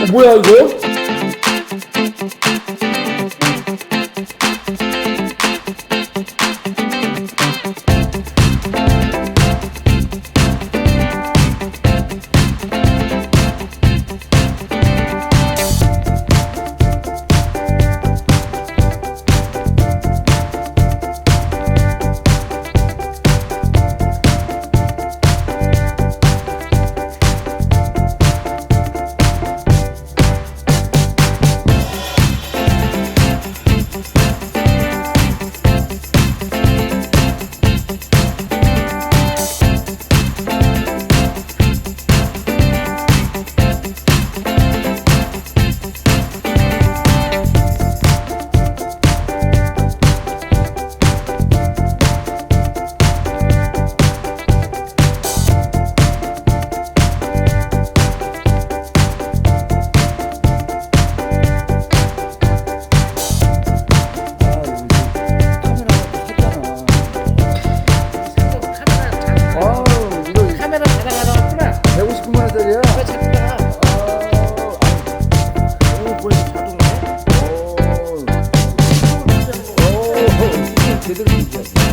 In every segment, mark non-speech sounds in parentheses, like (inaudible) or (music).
어, 뭐야 이거? 오, 제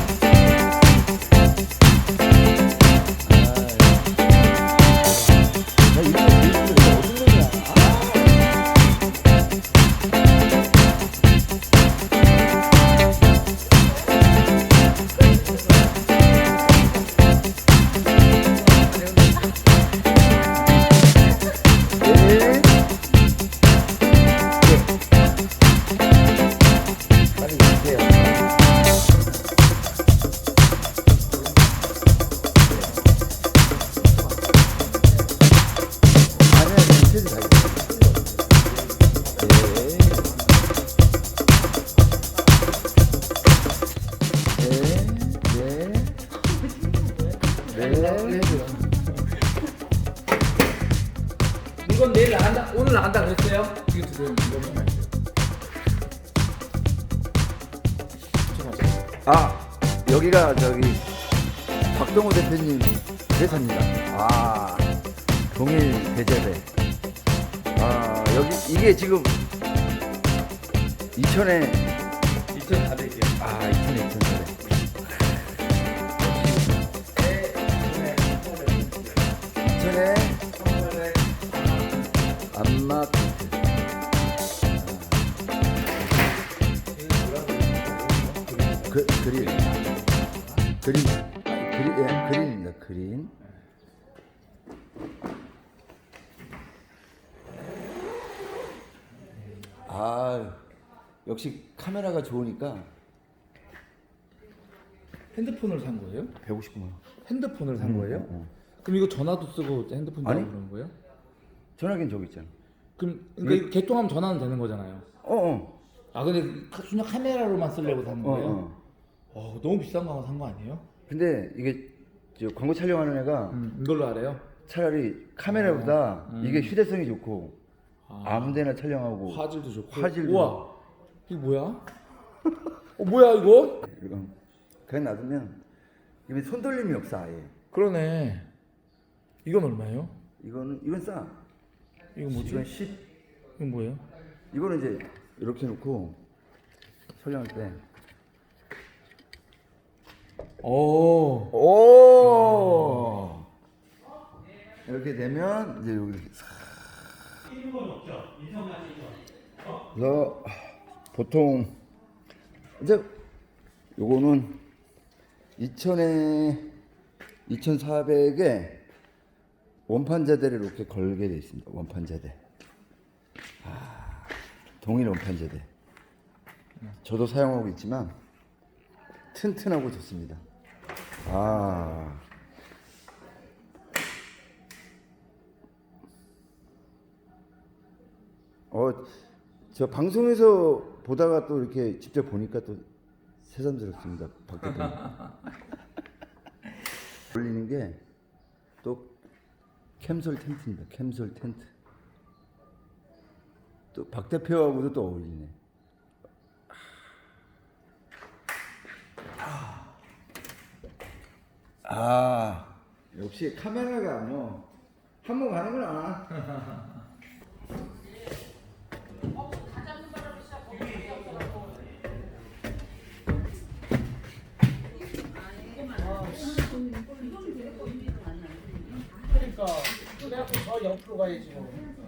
이건 내일 나간다 오늘 나간다 그랬어요? 아, 여기가 저기 박동호 대표님 회사입니다. 아, 동일 배재배. 아, 여기 이게 지금 이천에 2,400이요 아, 이천에 이천에. 이천에 안마 텐트. 그 그린 그린 아, 그린 예, 그린입니다. 그린. 아 역시 카메라가 좋으니까 핸드폰을 산 거예요? 150만 원. 핸드폰을 산 거예요? 어. 그럼 이거 전화도 쓰고 핸드폰도 아니. 그런 거예요? 전화기는 저기 있잖아. 그럼 그러니까 이거 개통하면 전화는 되는 거잖아요 어 어. 아 근데 카- 그냥 카메라로만 쓰려고 사는 어, 거예요? 어. 어, 너무 비싼 거 산 거 아니에요? 근데 이게 저 광고 촬영하는 애가 음, 이걸로 하래요? 차라리 카메라보다 이게 휴대성이 좋고 아. 아무 데나 촬영하고 화질도 좋고 화질도 우와 이게 뭐야? 어 뭐야 이거? 이거 그냥 놔두면 이게 손돌림이 없어 아예. 그러네 이건 얼마예요? 이거는 이건 싸. 이거 뭐지? 이건 10. 이건 뭐예요? 이거는 이제 이렇게 놓고 촬영할 때. 오 오. 이렇게 되면 이제 여기 싹. 그래서 보통 이제 요거는 2천에 2,400에 원판 제대를 이렇게 걸게 돼 있습니다. 원판 제대. 아, 동일 원판 제대. 저도 사용하고 있지만 튼튼하고 좋습니다. 아. 어, 저 방송에서 보다가 또 이렇게 직접 보니까 또 새삼스럽습니다. 박 대표님. (laughs) 올리는 게 또 캠솔 텐트입니다. 캠솔 텐트. 또 박 대표하고도 또 어울리네. 아 역시 카메라가 뭐 한번 가는구나. (laughs) 그러니까 그래갖고 저 옆으로 가야지 뭐.